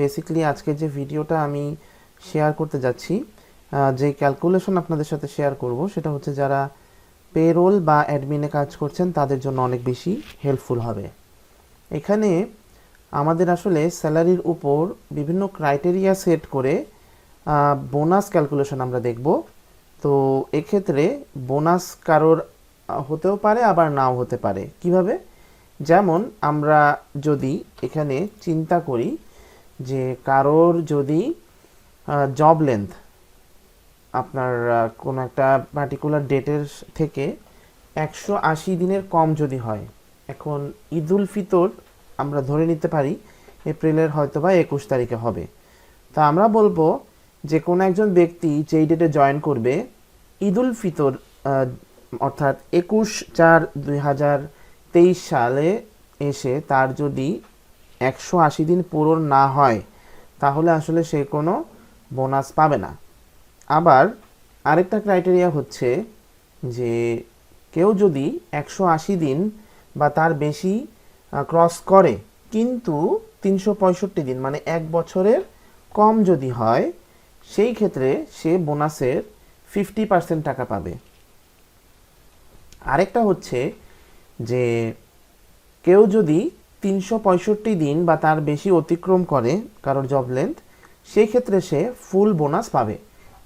Basically আজকে যে ভিডিওটা আমি শেয়ার করতে যাচ্ছি যে ক্যালকুলেশন আপনাদের সাথে শেয়ার করব, সেটা হচ্ছে যারা পেরোল বা অ্যাডমিনে কাজ করছেন, তাদের জন্য অনেক বেশি হেল্পফুল হবে। এখানে আমাদের আসলে স্যালারির উপর বিভিন্ন ক্রাইটেরিয়া সেট করে বোনাস ক্যালকুলেশন আমরা দেখব। তো এক্ষেত্রে বোনাস কারোর হতেও পারে, আবার নাও হতে পারে। কীভাবে? যেমন আমরা যদি এখানে চিন্তা করি যে কারোর যদি জব লেন্থ আপনার কোনো একটা পার্টিকুলার ডেটের থেকে একশো আশি দিনের কম যদি হয়, এখন ঈদুল ফিতর আমরা ধরে নিতে পারি এপ্রিলের হয়তো বা একুশ তারিখে হবে। তা আমরা বলব যে কোনো একজন ব্যক্তি যেই ডেটে জয়েন করবে, ঈদুল ফিতর অর্থাৎ একুশ চার দুই হাজার তেইশ সালে এসে তার যদি একশো আশি দিন পূরণ না হয়, তাহলে আসলে সে কোনো বোনাস পাবে না। আবার আরেকটা ক্রাইটেরিয়া হচ্ছে যে কেউ যদি একশো আশি দিন বা তার বেশি ক্রস করে, কিন্তু তিনশো পঁয়ষট্টি দিন মানে এক বছরের কম যদি হয়, সেই ক্ষেত্রে সে বোনাসের ফিফটি পার্সেন্ট টাকা পাবে। আরেকটা হচ্ছে যে কেউ যদি তিনশো পঁয়ষট্টি দিন বা তার বেশি অতিক্রম করে কারোর জব লেন্থ সেই ক্ষেত্রে সে ফুল বোনাস পাবে।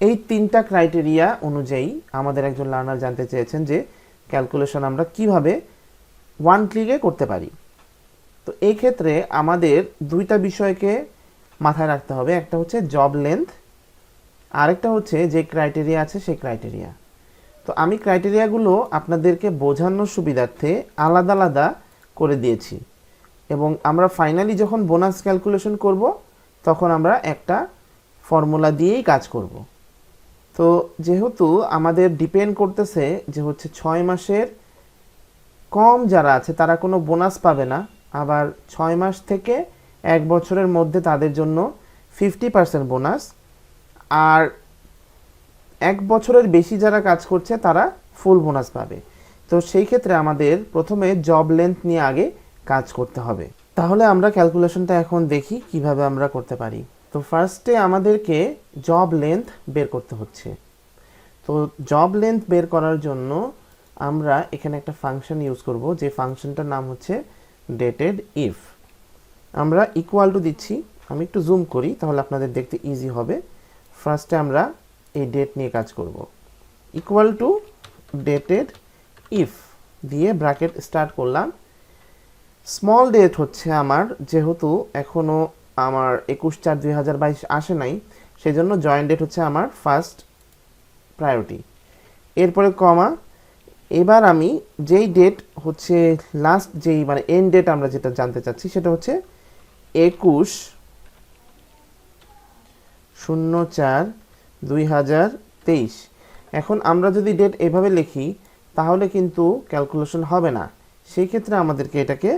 এই তিনটা ক্রাইটেরিয়া অনুযায়ী আমাদের একজন লার্নার জানতে চেয়েছেন যে ক্যালকুলেশন আমরা কীভাবে ওয়ান ক্লিকে করতে পারি। তো এই ক্ষেত্রে আমাদের দুইটা বিষয়কে মাথায় রাখতে হবে। একটা হচ্ছে জব লেন্থ আরেকটা হচ্ছে যে ক্রাইটেরিয়া আছে সেই ক্রাইটেরিয়া তো আমি ক্রাইটেরিয়াগুলো আপনাদেরকে বোঝানোর সুবিধার্থে আলাদা আলাদা করে দিয়েছি। এবং আমরা ফাইনালি যখন বোনাস ক্যালকুলেশন করব, তখন আমরা একটা ফর্মুলা দিয়েই কাজ করব। তো যেহেতু আমাদের ডিপেন্ড করতেছে যে হচ্ছে ছয় মাসের কম যারা আছে, তারা কোনো বোনাস পাবে না। আবার ছয় মাস থেকে এক বছরের মধ্যে তাদের জন্য ফিফটি পার্সেন্ট বোনাস আর এক বছরের বেশি যারা কাজ করছে, তারা ফুল বোনাস পাবে। তো সেই ক্ষেত্রে আমাদের প্রথমে জব লেন্থ নিয়ে আগে কাজ করতে হবে। তাহলে আমরা ক্যালকুলেশনটা এখন দেখি কীভাবে আমরা করতে পারি। তো ফার্স্টে আমাদেরকে জব লেন্থ বের করতে হচ্ছে। তো জব লেন্থ বের করার জন্য আমরা এখানে একটা ফাংশন ইউজ করব, যে ফাংশনটার নাম হচ্ছে ডেটেড ইফ আমরা ইকুয়াল টু দিচ্ছি। আমি একটু জুম করি, তাহলে আপনাদের দেখতে ইজি হবে। ফার্স্টে আমরা এই ডেট নিয়ে কাজ করব। ইকুয়াল টু ডেটেড ইফ দিয়ে ব্র্যাকেট স্টার্ট করলাম। স্মল ডেট হচ্ছে আমার, যেহেতু এখনও আমার একুশ চার দুই হাজার বাইশ আসে নাই সেই জন্য জয়েন্ট ডেট হচ্ছে আমার ফার্স্ট প্রায়োরিটি এরপরে কমা এবার আমি যেই ডেট হচ্ছে লাস্ট যেই মানে এন্ড ডেট আমরা যেটা জানতে চাচ্ছি, সেটা হচ্ছে একুশ শূন্য চার দুই হাজার তেইশ। এখন আমরা যদি ডেট এভাবে লিখি, তাহলে কিন্তু ক্যালকুলেশন হবে না। সেই ক্ষেত্রে আমাদেরকে এটাকে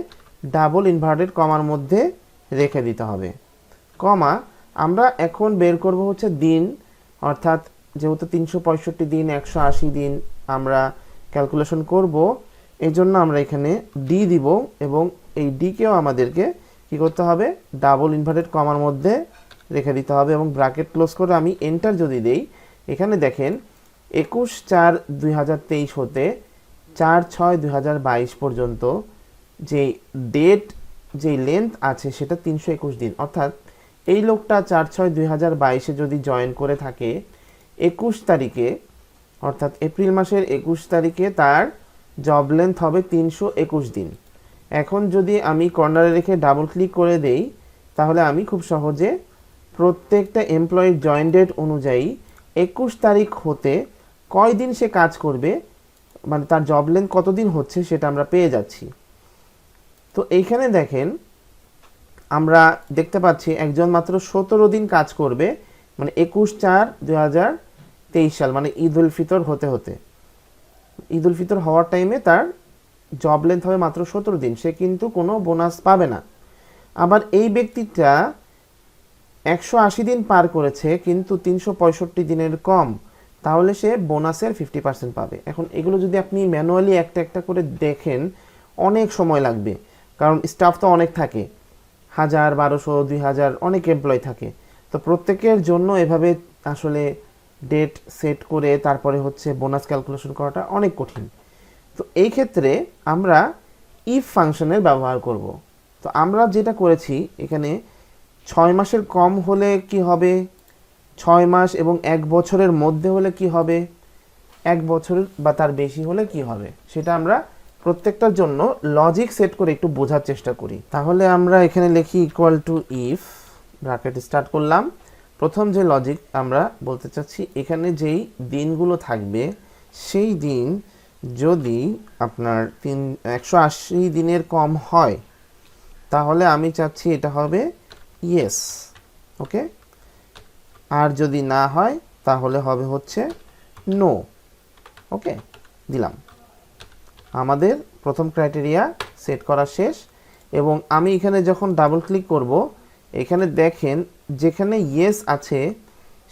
ডাবল ইনভার্টেড কমার মধ্যে রেখে দিতে হবে। কমা আমরা এখন বের করব হচ্ছে দিন, অর্থাৎ যেহেতু তিনশো পঁয়ষট্টি দিন, একশো আশি দিন আমরা ক্যালকুলেশন করব এই জন্য আমরা এখানে ডি দিব এবং এই ডিকেও আমাদেরকে কি করতে হবে? ডাবল ইনভার্টেড কমার মধ্যে রেখে দিতে হবে এবং ব্র্যাকেট ক্লোজ করে আমি এন্টার যদি দেই, এখানে দেখেন একুশ চার দুই হতে চার ছয় দুই হাজার বাইশ পর্যন্ত যে ডেট যে লেন্থ আছে, সেটা তিনশো একুশ দিন। অর্থাৎ এই লোকটা চার ছয় দুই হাজার বাইশে যদি জয়েন করে থাকে, একুশ তারিখে, অর্থাৎ এপ্রিল মাসের একুশ তারিখে তার জব লেন্থ হবে তিনশো একুশ দিন। এখন যদি আমি কর্নারে রেখে ডাবল ক্লিক করে দেই, তাহলে আমি খুব সহজে প্রত্যেকটা এমপ্লয়ির জয়েন ডেট অনুযায়ী একুশ তারিখ হতে কয় দিন সে কাজ করবে মানে তার জব লেন্থ কতদিন হচ্ছে সেটা আমরা পেয়ে যাচ্ছি। তো এইখানে দেখেন, আমরা দেখতে পাচ্ছি একজন মাত্র সতেরো দিন কাজ করবে মানে একুশ চার দু হাজার তেইশ সাল মানে ঈদ উল ফিতর হতে হতে। ঈদ উল ফিতর হওয়ার টাইমে তার জব লেন্থ হবে মাত্র সতেরো দিন, সে কিন্তু কোনো বোনাস পাবে না। আবার এই ব্যক্তিটা একশো আশি দিন পার করেছে, কিন্তু তিনশো পঁয়ষট্টি দিনের কম। তাহলে সে বোনাসের ফিফটি পার্সেন্ট পাবে। এখন এগুলো যদি আপনি ম্যানুয়ালি একটা একটা করে দেখেন, অনেক সময় লাগবে। কারণ স্টাফ তো অনেক থাকে। হাজার, বারোশো, দুই হাজার অনেক এমপ্লয় থাকে। তো প্রত্যেকের জন্য এভাবে আসলে ডেট সেট করে তারপরে হচ্ছে বোনাস ক্যালকুলেশন করাটা অনেক কঠিন। তো এই ক্ষেত্রে আমরা ইফ ফাংশনের ব্যবহার করব। তো আমরা যেটা করেছি, এখানে ছয় মাসের কম হলে কি হবে? ছয় মাস এবং এক বছরের মধ্যে হলে কি হবে? এক বছর বা তার বেশি হলে কি হবে? সেটা আমরা প্রত্যেকটার জন্য লজিক সেট করে একটু বোঝার চেষ্টা করি। তাহলে আমরা এখানে লিখি equal to if bracket start করলাম। প্রথম যে লজিক আমরা বলতে চাচ্ছি, এখানে যেই দিনগুলো থাকবে, সেই দিন যদি আপনার তিন, একশো আশি দিনের কম হয়, তাহলে আমি চাচ্ছি এটা হবে ইয়েস ওকে আর যদি না হয়, তাহলে হবে হচ্ছে নো ওকে দিলাম। আমাদের প্রথম ক্রাইটেরিয়া সেট করা শেষ এবং আমি এখানে যখন ডাবল ক্লিক করব, এখানে দেখেন যেখানে ইয়েস আছে,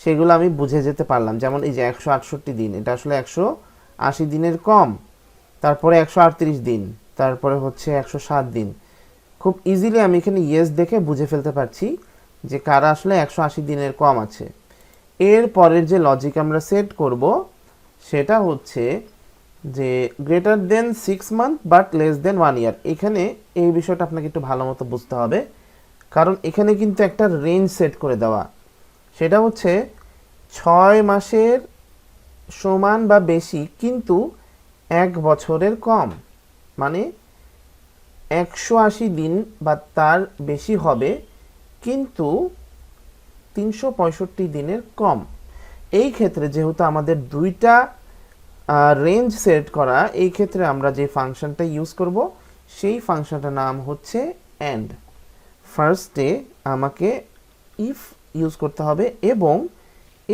সেগুলো আমি বুঝে যেতে পারলাম। যেমন এই যে একশো আটষট্টি দিন, এটা আসলে একশো আশি দিনের কম, তারপরে একশো আটত্রিশ দিন, তারপরে হচ্ছে একশো সাত দিন। খুব ইজিলি আমি এখানে ইয়েস দেখে বুঝে ফেলতে পারছি। যে কারা আসলে একশো আশি দিনের কম আছে। এর পরের যে লজিক আমরা সেট করব, সেটা হচ্ছে যে greater than six month but less than one year এখানে এই বিষয়টা আপনাকে একটু ভালো মতো বুঝতে হবে। কারণ এখানে কিন্তু একটা রেঞ্জ সেট করে দেওয়া। সেটা হচ্ছে ছয় মাসের সমান বা বেশি কিন্তু এক বছরের কম। মানে একশো আশি দিন বা তার বেশি হবে কিন্তু তিনশো পঁয়ষট্টি দিনের কম। এই ক্ষেত্রে যেহেতু আমাদের দুইটা রেঞ্জ সেট করা, এই ক্ষেত্রে আমরা যে ফাংশনটা ইউজ করব, সেই ফাংশনটার নাম হচ্ছে অ্যান্ড ফার্স্টে আমাকে ইফ ইউজ করতে হবে এবং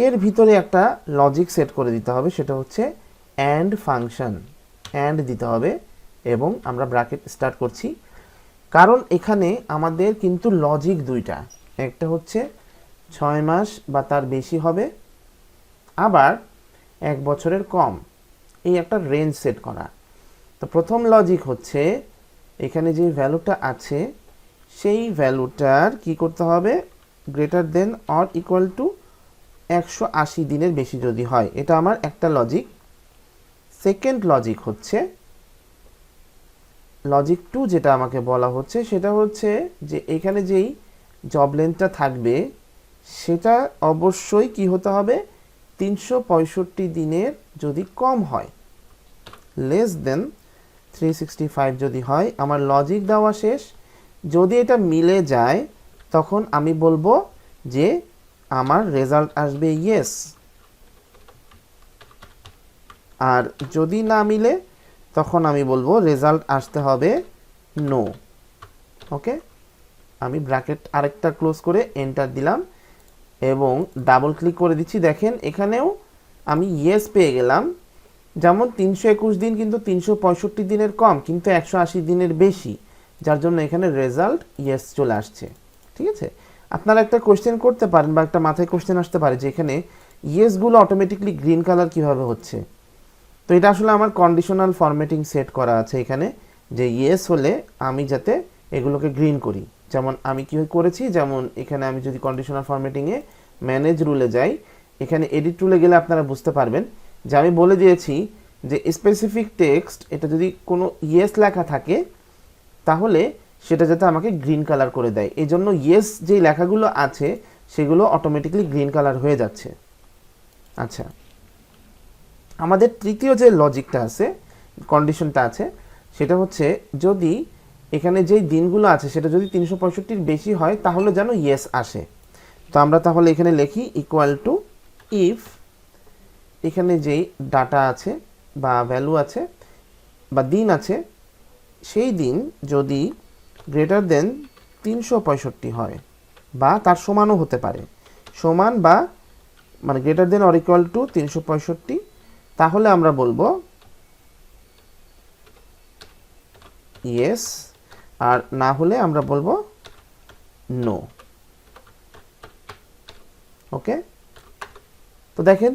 এর ভিতরে একটা লজিক সেট করে দিতে হবে, সেটা হচ্ছে অ্যান্ড ফাংশন অ্যান্ড দিতে হবে এবং আমরা ব্র্যাকেট স্টার্ট করছি। কারণ এখানে আমাদের কিন্তু লজিক দুইটা। একটা হচ্ছে ছয় মাস বা তার বেশি হবে, আবার এক বছরের কম। এই একটা রেঞ্জ সেট করা। তো প্রথম লজিক হচ্ছে এখানে যে ভ্যালুটা আছে, সেই ভ্যালুটার কি করতে হবে? Greater than or equal to একশো আশি দিনের বেশি যদি হয়। এটা আমার একটা লজিক সেকেন্ড লজিক হচ্ছে লজিক টু যেটা আমাকে বলা হচ্ছে, সেটা হচ্ছে যে এখানে যেই জব লেন্থটা থাকবে, সেটা অবশ্যই কি হতে হবে? তিনশো পঁয়ষট্টি দিনের যদি কম হয়। Less than three sixty five যদি হয়, আমার লজিক দেওয়া শেষ। যদি এটা মিলে যায়, তখন আমি বলব যে আমার রেজাল্ট আসবে ইয়েস আর যদি না মিলে তখন আমি বলব রেজাল্ট আসতে হবে নো ওকে আমি ব্র্যাকেট আরেকটা ক্লোজ করে এন্টার দিলাম এবং ডাবল ক্লিক করে দিচ্ছি। দেখেন এখানেও আমি ইয়েস পেয়ে গেলাম। যেমন তিনশো একুশ দিন কিন্তু তিনশো পঁয়ষট্টি দিনের কম, কিন্তু একশো আশি দিনের বেশি, যার জন্য এখানে রেজাল্ট ইয়েস চলে আসছে। ঠিক আছে? আপনারা একটা কোশ্চেন করতে পারেন বা একটা মাথায় কোশ্চেন আসতে পারে যে এখানে ইয়েসগুলো অটোমেটিকলি গ্রিন কালার কীভাবে হচ্ছে? তো এটা আসলে আমার কন্ডিশনাল ফরম্যাটিং সেট করা আছে এখানে, যে ইয়েস হলে আমি যাতে এগুলোকে গ্রিন করি। যেমন আমি কি করেছি, যেমন এখানে আমি যদি কন্ডিশনাল ফরম্যাটিংয়ে ম্যানেজ রুলে যাই, এখানে এডিট রুলে গেলে আপনারা বুঝতে পারবেন যে আমি বলে দিয়েছি যে স্পেসিফিক টেক্সট এটা যদি কোনো ইয়েস লেখা থাকে, তাহলে সেটা যাতে আমাকে গ্রিন কালার করে দেয়। এই জন্য ইয়েস যেই লেখাগুলো আছে, সেগুলো অটোমেটিকলি গ্রিন কালার হয়ে যাচ্ছে। আচ্ছা। আমাদের তৃতীয় যে লজিকটা আছে কন্ডিশনটা আছে, সেটা হচ্ছে যদি এখানে যেই দিনগুলো আছে, সেটা যদি তিনশো পঁয়ষট্টির বেশি হয়, তাহলে যেন ইয়েস আসে। তো আমরা তাহলে এখানে লিখি ইকুয়াল টু ইফ এখানে যেই ডাটা আছে বা ভ্যালু আছে বা দিন আছে, সেই দিন যদি গ্রেটার দেন তিনশো পঁয়ষট্টি হয় বা তার সমানও হতে পারে। সমান বা মানে greater than or equal to তিনশো পঁয়ষট্টি তাহলে আমরা বলব ইয়েস, আর না হলে আমরা বলব নো। ওকে? তো দেখেন,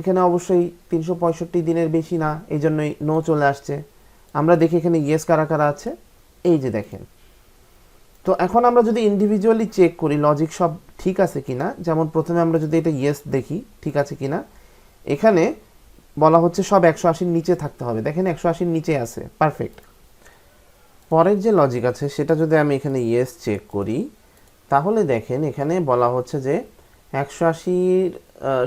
এখানে অবশ্যই তিনশো পঁয়ষট্টি দিনের বেশি না, এই জন্যই নো চলে আসছে। আমরা দেখি এখানে ইয়েস কারা কারা আছে। এই যে দেখেন। তো এখন আমরা যদি ইন্ডিভিজুয়ালি চেক করি লজিক সব ঠিক আছে কিনা, যেমন প্রথমে আমরা যদি এটা ইয়েস দেখি, ঠিক আছে কিনা, এখানে বলা হচ্ছে সব একশো আশির নিচে থাকতে হবে। দেখেন একশো আশির নিচে আছে। পারফেক্ট পরের যে লজিক আছে, সেটা যদি আমি এখানে ইয়েস চেক করি, তাহলে দেখেন এখানে বলা হচ্ছে যে একশো আশির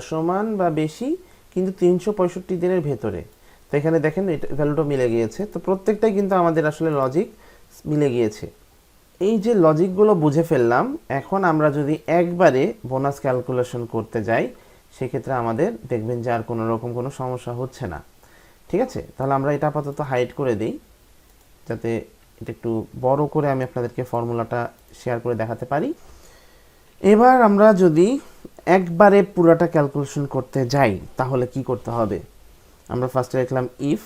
সমান বা বেশি কিন্তু তিনশো পঁয়ষট্টি দিনের ভেতরে। তো এখানে দেখেন এটা ভ্যালুটা মিলে গিয়েছে। তো প্রত্যেকটাই কিন্তু আমাদের আসলে লজিক মিলে গিয়েছে। এই যে লজিকগুলো বুঝে ফেললাম, এখন আমরা যদি একবারে বোনাস ক্যালকুলেশন করতে যাই সেক্ষেত্রে আমাদের দেখবেন যে আর কোনো রকম কোনো সমস্যা হচ্ছে না। ঠিক আছে? তাহলে আমরা এটা আপাতত হাইড করে দিই, যাতে এটা একটু বড় করে আমি আপনাদেরকে ফর্মুলাটা শেয়ার করে দেখাতে পারি। এবার আমরা যদি একবারে পুরাটা ক্যালকুলেশন করতে যাই, তাহলে কি করতে হবে? আমরা ফার্স্টে লিখলাম ইফ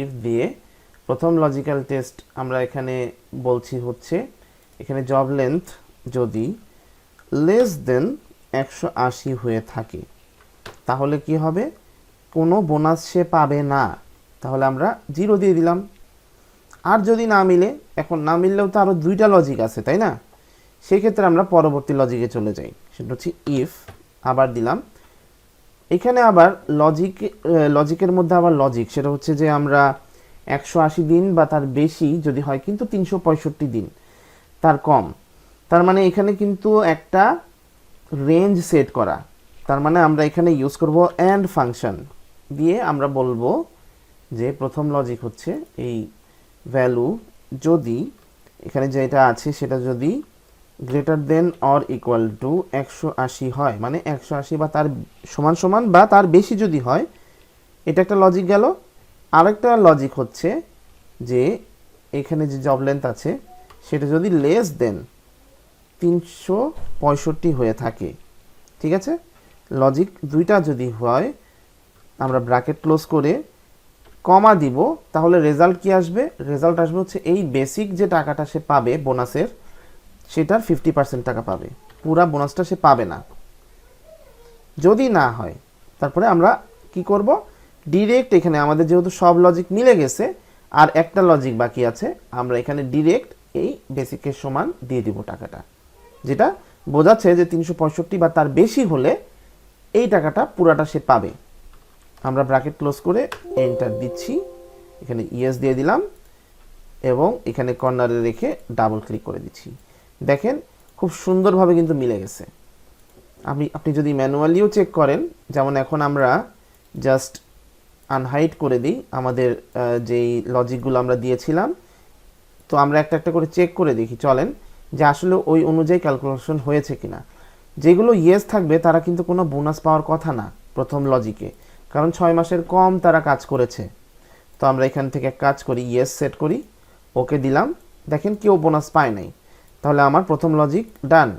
ইফ দিয়ে প্রথম লজিক্যাল টেস্ট আমরা এখানে বলছি হচ্ছে, এখানে জব লেন্থ যদি লেস দেন একশো আশি হয়ে থাকে তাহলে কি হবে? কোনো বোনাস সে পাবে না। তাহলে আমরা জিরো দিয়ে দিলাম। আর যদি না মিলে, এখন না মিললেও তো আরও দুইটা লজিক আছে, তাই না? সেক্ষেত্রে আমরা পরবর্তী লজিকে চলে যাই। সেটা হচ্ছে ইফ আবার দিলাম। এখানে আবার লজিক লজিকের মধ্যে আবার লজিক সেটা হচ্ছে যে আমরা একশো আশি দিন বা তার বেশি যদি হয় কিন্তু তিনশো পঁয়ষট্টি দিন, তার কম। তার মানে এখানে কিন্তু একটা রেঞ্জ সেট করা। তার মানে আমরা এখানে ইউজ করব অ্যান্ড ফাংশন দিয়ে আমরা বলব যে প্রথম লজিক হচ্ছে এই ভ্যালু যদি এখানে যেটা আছে সেটা যদি greater than or equal to একশো আশি হয় মানে একশো আশি বা তার সমান সমান বা তার বেশি যদি হয়, এটা একটা লজিক গেল। আরেকটা লজিক হচ্ছে যে এখানে যে জব লেন্থ আছে, সেটা যদি লেস দেন তিনশো পঁয়ষট্টি হয়ে থাকে, ঠিক আছে? লজিক দুইটা যদি হয়, আমরা ব্র্যাকেট ক্লোজ করে কমা দিব, তাহলে রেজাল্ট কি আসবে? রেজাল্ট আসবে হচ্ছে এই বেসিক যে টাকাটা সে পাবে বোনাসের সেটার ফিফটি পার্সেন্ট টাকা পাবে। পুরা বোনাসটা সে পাবে না। যদি না হয়, তারপরে আমরা কি করব? ডিরেক্ট এখানে আমাদের যেহেতু সব লজিক মিলে গেছে, আর একটা লজিক বাকি আছে, আমরা এখানে ডিরেক্ট এই বেসিকের সমান দিয়ে দিব টাকাটা। যেটা বোঝাচ্ছে যে তিনশো পঁয়ষট্টি বা তার বেশি হলে এই টাকাটা পুরাটা সে পাবে। আমরা ব্র্যাকেট ক্লোজ করে এন্টার দিচ্ছি। এখানে ইয়েস দিয়ে দিলাম এবং এখানে কর্নারে রেখে ডাবল ক্লিক করে দিচ্ছি। দেখেন, খুব সুন্দরভাবে কিন্তু মিলে গেছে। আপনি আপনি যদি ম্যানুয়ালিও চেক করেন, যেমন এখন আমরা জাস্ট আনহাইড করে দিই আমাদের যেই লজিকগুলো আমরা দিয়েছিলাম, তো আমরা একটা একটা করে চেক করে দেখি, চলেন, যে আসলে ওই অনুযায়ী ক্যালকুলেশন হয়েছে কিনা। যেগুলো ইয়েস থাকবে, তারা কিন্তু কোনো বোনাস পাওয়ার কথা না, প্রথম লজিকে কারণ ছয় মাসের কম তারা কাজ করেছে। তো আমরা এখান থেকে এক কাজ করি ইয়েস সেট করি, ওকে দিলাম। দেখেন কেউ বোনাস পায় নাই। তাহলে আমার প্রথম লজিক ডান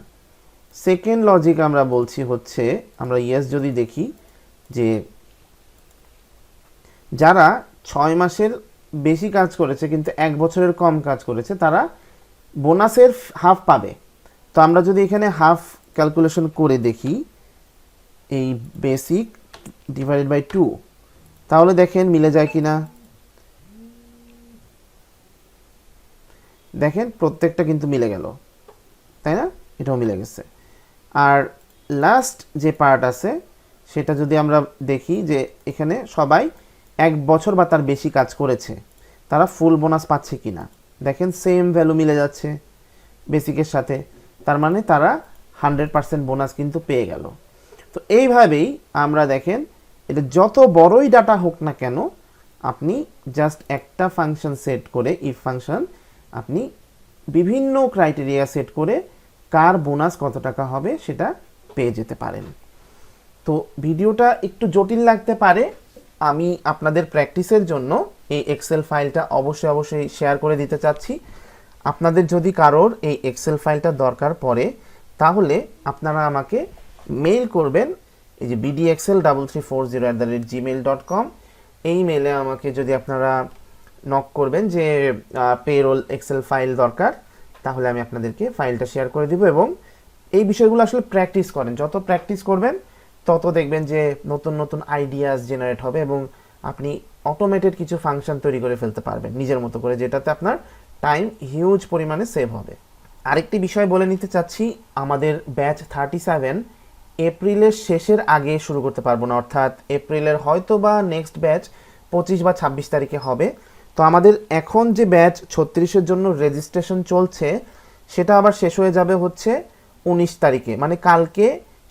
সেকেন্ড লজিক আমরা বলছি হচ্ছে, আমরা ইয়েস যদি দেখি যে যারা ছয় মাসের বেশি কাজ করেছে, কিন্তু এক বছরের কম কাজ করেছে, তারা বোনাসের হাফ পাবে। তো আমরা যদি এখানে হাফ ক্যালকুলেশন করে দেখি এই বেসিক ডিভাইডেড বাই টু তাহলে দেখেন মিলে যায় কি না দেখেন প্রত্যেকটা কিন্তু মিলে গেল। তাই না? এটাও মিলে গেছে। আর লাস্ট যে পার্ট আছে, সেটা যদি আমরা দেখি যে এখানে সবাই এক বছর বা তার বেশি কাজ করেছে, তারা ফুল বোনাস পাচ্ছে কি না দেখেন সেম ভ্যালু মিলে যাচ্ছে বেসিকের সাথে। তার মানে তারা হান্ড্রেড পার্সেন্ট বোনাস কিন্তু পেয়ে গেল। তো এইভাবেই আমরা দেখেন, এটা যত বড়ই ডাটা হোক না কেন, আপনি জাস্ট একটা ফাংশন সেট করে ইফ ফাংশন আপনি বিভিন্ন ক্রাইটেরিয়া সেট করে কার বোনাস কত টাকা হবে সেটা পেয়ে যেতে পারেন। তো ভিডিওটা একটু জটিল লাগতে পারে। আমি আপনাদের প্র্যাকটিসের জন্য এই এক্সেল ফাইলটা অবশ্যই অবশ্যই শেয়ার করে দিতে চাচ্ছি। আপনাদের যদি কারোর এই এক্সেল ফাইলটা দরকার পড়ে তাহলে আপনারা আমাকে মেইল করবেন, এই যে BD excel double three four zero at the rate Gmail dot com এই মেলে আমাকে যদি আপনারা নক করবেন যে পেরোল এক্সেল ফাইল দরকার, তাহলে আমি আপনাদেরকে ফাইলটা শেয়ার করে দিব এবং এই বিষয়গুলো আসলে প্র্যাকটিস করেন। যত প্র্যাকটিস করবেন, তত দেখবেন যে নতুন নতুন আইডিয়াস জেনারেট হবে এবং আপনি অটোমেটেড কিছু ফাংশন তৈরি করে ফেলতে পারবেন নিজের মতো করে, যেটাতে আপনার টাইম হিউজ পরিমাণে সেভ হবে। আরেকটি বিষয় বলে নিতে চাচ্ছি, আমাদের ব্যাচ থার্টি সেভেন এপ্রিলের শেষের আগে শুরু করতে পারব না। অর্থাৎ এপ্রিলের হয়তো বা নেক্সট ব্যাচ পঁচিশ বা ছাব্বিশ তারিখে হবে। তো আমাদের এখন যে ব্যাচ ছত্রিশের জন্য রেজিস্ট্রেশন চলছে, সেটা আবার শেষ হয়ে যাবে হচ্ছে উনিশ তারিখে। মানে কালকে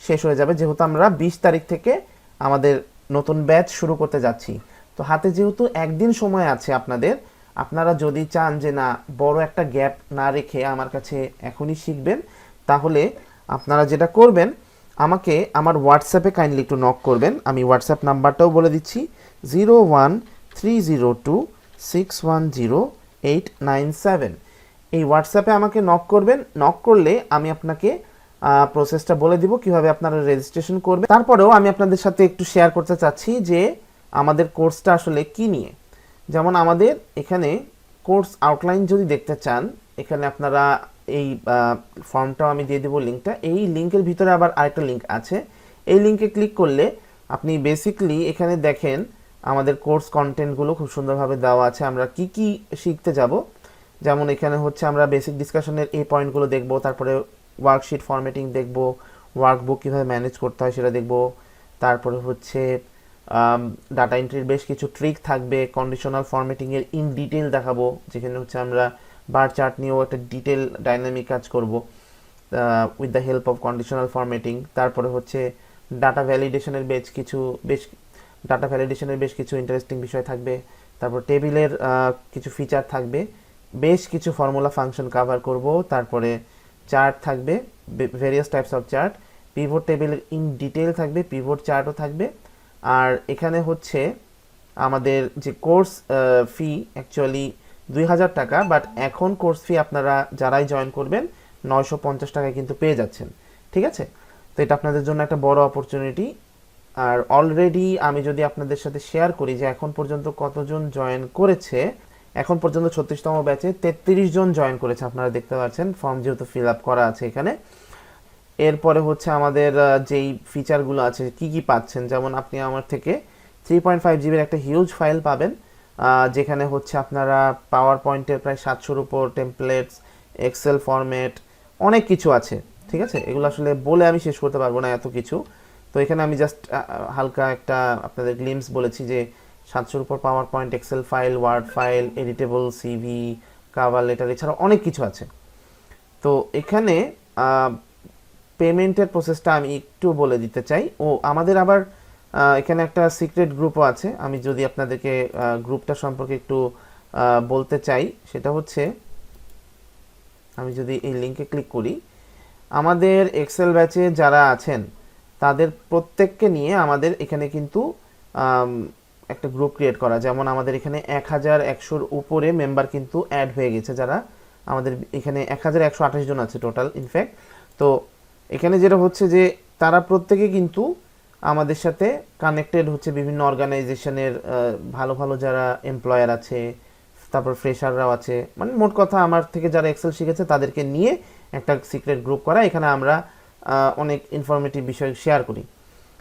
শেষ হয়ে যাবে, যেহেতু আমরা বিশ তারিখ থেকে আমাদের নতুন ব্যাচ শুরু করতে যাচ্ছি। তো হাতে যেহেতু একদিন সময় আছে আপনাদের আপনারা যদি চান যে না, বড় একটা গ্যাপ না রেখে আমার কাছে এখনই শিখবেন, তাহলে আপনারা যেটা করবেন, আমাকে আমার হোয়াটসঅ্যাপে কাইন্ডলি একটু নক করবেন। আমি হোয়াটসঅ্যাপ নাম্বারটাও বলে দিচ্ছি zero one three zero two six one zero eight nine seven এই হোয়াটসঅ্যাপে আমাকে নক করবেন নক করলে আমি আপনাকে প্রসেসটা বলে দিব, কীভাবে আপনারা রেজিস্ট্রেশন করবেন। তারপরেও আমি আপনাদের সাথে একটু শেয়ার করতে চাচ্ছি যে আমাদের কোর্সটা আসলে কি নিয়ে। যেমন আমাদের এখানে কোর্স আউটলাইন যদি দেখতে চান, এখানে আপনারা এই ফর্মটাও আমি দিয়ে দেবো লিঙ্কটা এই লিঙ্কের ভিতরে আবার আরেকটা লিঙ্ক আছে। এই লিঙ্কে ক্লিক করলে আপনি বেসিকলি এখানে দেখেন আমাদের কোর্স কন্টেন্টগুলো খুব সুন্দরভাবে দেওয়া আছে। আমরা কি কি শিখতে যাব? যেমন এখানে হচ্ছে আমরা বেসিক ডিসকাশনের এই পয়েন্টগুলো দেখব, তারপরে ওয়ার্কশিট ফরম্যাটিং দেখব ওয়ার্কবুক কীভাবে ম্যানেজ করতে হয় সেটা দেখব, তারপরে হচ্ছে ডাটা এন্ট্রির বেশ কিছু ট্রিক থাকবে। কন্ডিশনাল ফরম্যাটিংয়ের ইন ডিটেল দেখাবো। যেখানে হচ্ছে আমরা বার চার্ট নিয়েও একটা ডিটেল ডাইনামিক কাজ করব with the help of conditional formatting তারপরে হচ্ছে ডাটা ভ্যালিডেশনের বেশ কিছু, বেশ ডাটা ভ্যালিডেশনের বেশ কিছু ইন্টারেস্টিং বিষয় থাকবে। তারপর টেবিলের কিছু ফিচার থাকবে। বেশ কিছু ফর্মুলা ফাংশন কভার করব। তারপরে চার্ট থাকবে various types of chart pivot টেবিলের ইন ডিটেল থাকবে পিভট চার্টও থাকবে। আর এখানে হচ্ছে আমাদের যে কোর্স ফি অ্যাকচুয়ালি দুই হাজার টাকা বাট এখন কোর্স ফি আপনারা যারাই জয়েন করবেন, নয়শো পঞ্চাশ টাকায় কিন্তু পেয়ে যাচ্ছেন। ঠিক আছে? তো এটা আপনাদের জন্য একটা বড় অপরচুনিটি আর অলরেডি আমি যদি আপনাদের সাথে শেয়ার করি যে এখন পর্যন্ত কতজন জয়েন করেছে, এখন পর্যন্ত ছত্রিশতম ব্যাচে তেত্রিশ জন জয়েন করেছে, আপনারা দেখতে পাচ্ছেন ফর্ম যেহেতু ফিল আপ করা আছে এখানে। এরপরে হচ্ছে আমাদের যেই ফিচারগুলো আছে, কি কি পাচ্ছেন? যেমন আপনি আমার থেকে থ্রি পয়েন্ট ফাইভ জিবির একটা হিউজ ফাইল পাবেন যেখানে হচ্ছে আপনারা পাওয়ার পয়েন্টের প্রায় সাতশোর উপর টেমপ্লেটস এক্সেল ফরম্যাট অনেক কিছু আছে, ঠিক আছে? এগুলো আসলে বলে আমি শেষ করতে পারব না এত কিছু। তো এখানে আমি জাস্ট হালকা একটা আপনাদের গ্লিমস বলেছি যে সাতশোর উপর power point excel file word file editable CV cover letter এছাড়া অনেক কিছু আছে। তো এখানে পেমেন্টের প্রসেসটা আমি একটু বলে দিতে চাই। ও, আমাদের আবার এখানে একটা সিক্রেট গ্রুপও আছে। আমি যদি আপনাদেরকে গ্রুপটা সম্পর্কে একটু বলতে চাই, সেটা হচ্ছে, আমি যদি এই লিঙ্কে ক্লিক করি, আমাদের এক্সেল ব্যাচে যারা আছেন, তাদের প্রত্যেককে নিয়ে আমাদের এখানে কিন্তু একটা গ্রুপ ক্রিয়েট করা। যেমন আমাদের এখানে এক হাজার একশোর উপরে মেম্বার কিন্তু অ্যাড হয়ে গেছে যারা। আমাদের এখানে এক হাজার একশো আঠাশ জন আছে টোটাল ইনফ্যাক্ট তো এখানে যেটা হচ্ছে যে তারা প্রত্যেকে কিন্তু আমাদের সাথে কানেক্টেড হচ্ছে বিভিন্ন অর্গানাইজেশনের ভালো ভালো যারা এমপ্লয়ার আছে, তারপর ফ্রেশাররাও আছে। মানে মোট কথা আমার থেকে যারা এক্সেল শিখেছে তাদেরকে নিয়ে একটা সিক্রেট গ্রুপ করা। এখানে আমরা অনেক ইনফরমেটিভ বিষয় শেয়ার করি।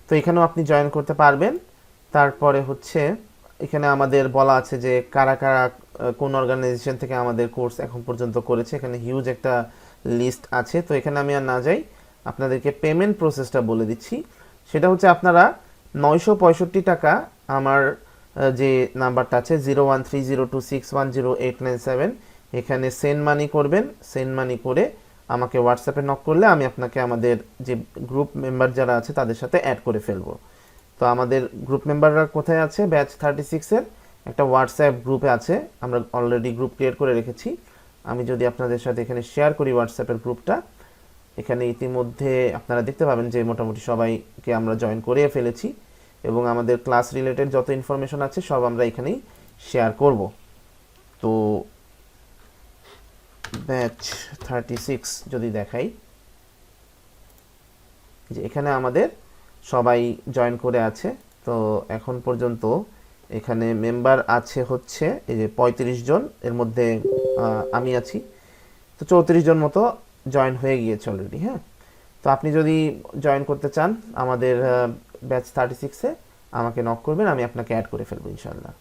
তো এখানেও আপনি জয়েন করতে পারবেন। তারপরে হচ্ছে এখানে আমাদের বলা আছে যে কারা কারা কোন অর্গানাইজেশন থেকে আমাদের কোর্স এখন পর্যন্ত করেছে। এখানে হিউজ একটা লিস্ট আছে। তো এখানে আমি আর না যাই। আপনাদেরকে পেমেন্ট প্রসেসটা বলে দিচ্ছি। সেটা হচ্ছে আপনারা নয়শো পঁয়ষট্টি টাকা আমার যে নাম্বারটা আছে zero one three zero two six one zero eight nine seven, এখানে সেন্ড মানি করবেন। সেন্ড মানি করে আমাকে হোয়াটসঅ্যাপে নক করলে আমি আপনাকে আমাদের যে গ্রুপ মেম্বার যারা আছে তাদের সাথে অ্যাড করে ফেলব। তো আমাদের গ্রুপ মেম্বাররা কোথায় আছে? ব্যাচ থার্টি সিক্সের একটা হোয়াটসঅ্যাপ গ্রুপে আছে। আমরা অলরেডি গ্রুপ ক্রিয়েট করে রেখেছি। আমি যদি আপনাদের সাথে এখানে শেয়ার করি হোয়াটসঅ্যাপের গ্রুপটা এখানে ইতিমধ্যে আপনারা দেখতে পাবেন যে মোটামুটি সবাইকে আমরা জয়েন করিয়ে ফেলেছি এবং আমাদের ক্লাস রিলেটেড যত ইনফরমেশন আছে সব আমরা এখানেই শেয়ার করব। তো ব্যাচ থার্টি সিক্স যদি দেখাই, যে এখানে আমাদের সবাই জয়েন করে আছে। তো এখন পর্যন্ত এখানে মেম্বার আছে হচ্ছে এই যে পঁয়ত্রিশ জন, এর মধ্যে আমি আছি। তো চৌত্রিশ জন মতো জয়েন হয়ে গিয়েছে অলরেডি হ্যাঁ? তো আপনি যদি জয়েন করতে চান আমাদের ব্যাচ থার্টি সিক্সে আমাকে নক করবেন, আমি আপনাকে অ্যাড করে ফেলব ইনশাল্লাহ